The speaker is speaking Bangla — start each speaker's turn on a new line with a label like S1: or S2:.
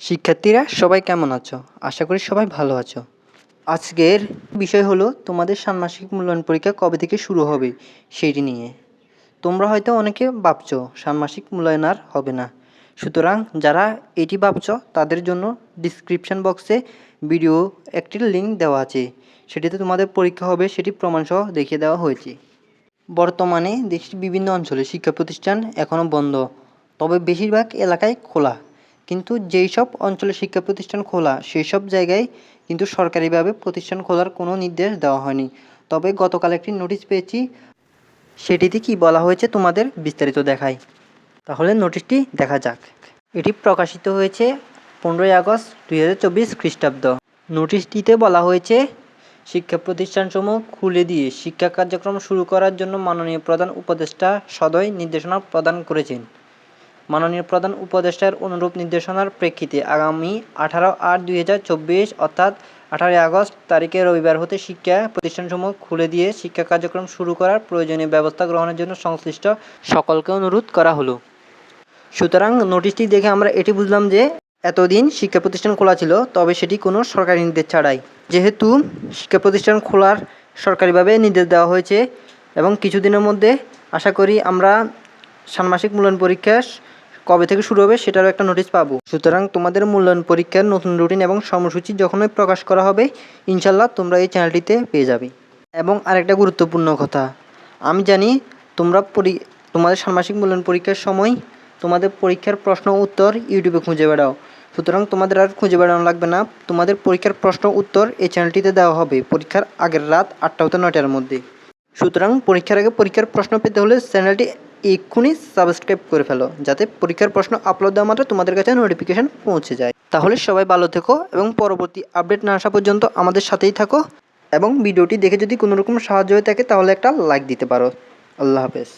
S1: শিক্ষার্থীরা, সবাই কেমন আছো? আশা করি সবাই ভালো আছো। আজকের বিষয় হলো, তোমাদের ষান্মাসিক মূল্যায়ন পরীক্ষা কবে থেকে শুরু হবে সেইটি নিয়ে। তোমরা হয়তো অনেকে ভাবছ, ষান্মাসিক মূল্যায়ন আর হবে না। সুতরাং যারা এটি ভাবছ, তাদের জন্য ডিসক্রিপশন বক্সে ভিডিও একটি লিঙ্ক দেওয়া আছে। সেটিতে তোমাদের পরীক্ষা হবে, সেটি প্রমাণসহ দেখিয়ে দেওয়া হয়েছে। বর্তমানে দেশের বিভিন্ন অঞ্চলে শিক্ষা প্রতিষ্ঠান এখনও বন্ধ। তবে বেশিরভাগ এলাকায় খোলা। কিন্তু যেই সব অঞ্চলে শিক্ষা প্রতিষ্ঠান খোলা, সেই সব জায়গায় কিন্তু সরকারিভাবে প্রতিষ্ঠান খোলার কোনো নির্দেশ দেওয়া হয়নি। তবে গতকাল একটি নোটিশ পেয়েছি, সেটিতে কি বলা হয়েছে তোমাদের বিস্তারিত দেখাই। তাহলে নোটিশটি দেখা যাক। এটি প্রকাশিত হয়েছে পনেরোই আগস্ট দুই হাজার চব্বিশ খ্রিস্টাব্দ। নোটিশটিতে বলা হয়েছে, শিক্ষা প্রতিষ্ঠানসমূহ খুলে দিয়ে শিক্ষা কার্যক্রম শুরু করার জন্য মাননীয় প্রধান উপদেষ্টা সদয় নির্দেশনা প্রদান করেছেন। মাননীয় প্রধান উপদেষ্টার অনুরূপ নির্দেশনার প্রেক্ষিতে আগামী আঠারো আট দুই অর্থাৎ আঠারোই আগস্ট তারিখে রবিবার হতে শিক্ষা প্রতিষ্ঠানসমূহ খুলে দিয়ে শিক্ষা কার্যক্রম শুরু করার প্রয়োজনীয় ব্যবস্থা গ্রহণের জন্য সংশ্লিষ্ট সকলকে অনুরোধ করা হলো। সুতরাং নোটিশটি দেখে আমরা এটি বুঝলাম যে এতদিন শিক্ষা প্রতিষ্ঠান খোলা ছিল, তবে সেটি কোনো সরকারি নির্দেশ ছাড়াই। যেহেতু শিক্ষা প্রতিষ্ঠান খোলার সরকারিভাবে নির্দেশ দেওয়া হয়েছে এবং কিছুদিনের মধ্যে আশা করি আমরা ষান্মাসিক মূল্যায়ন পরীক্ষা কবে থেকে শুরু হবে সেটারও একটা নোটিশ পাবো। সুতরাং তোমাদের মূল্যায়ন পরীক্ষার নতুন রুটিন এবং সময়সূচি যখনই প্রকাশ করা হবে ইনশাল্লাহ তোমরা এই চ্যানেলটিতে পেয়ে যাবে। এবং আরেকটা গুরুত্বপূর্ণ কথা, আমি জানি তোমরা পরি, তোমাদের ষান্মাসিক মূল্যায়ন পরীক্ষার সময় তোমাদের পরীক্ষার প্রশ্ন উত্তর ইউটিউবে খুঁজে বেড়াও। সুতরাং তোমাদের আর খুঁজে বেড়ানো লাগবে না, তোমাদের পরীক্ষার প্রশ্ন উত্তর এই চ্যানেলটিতে দেওয়া হবে, পরীক্ষার আগের রাত আটটা হতে নয়টার মধ্যে। সুতরাং পরীক্ষার আগে পরীক্ষার প্রশ্ন পেতে হলে চ্যানেলটি এক্ষুনি সাবস্ক্রাইব করে ফেলো, যাতে পরীক্ষার প্রশ্ন আপলোড দেওয়া মাত্র তোমাদের কাছে নোটিফিকেশান পৌঁছে যায়। তাহলে সবাই ভালো থেকো এবং পরবর্তী আপডেট না আসা পর্যন্ত আমাদের সাথেই থাকো এবং ভিডিওটি দেখে যদি কোনোরকম সাহায্য হয়ে থাকে তাহলে একটা লাইক দিতে পারো। আল্লাহ হাফেজ।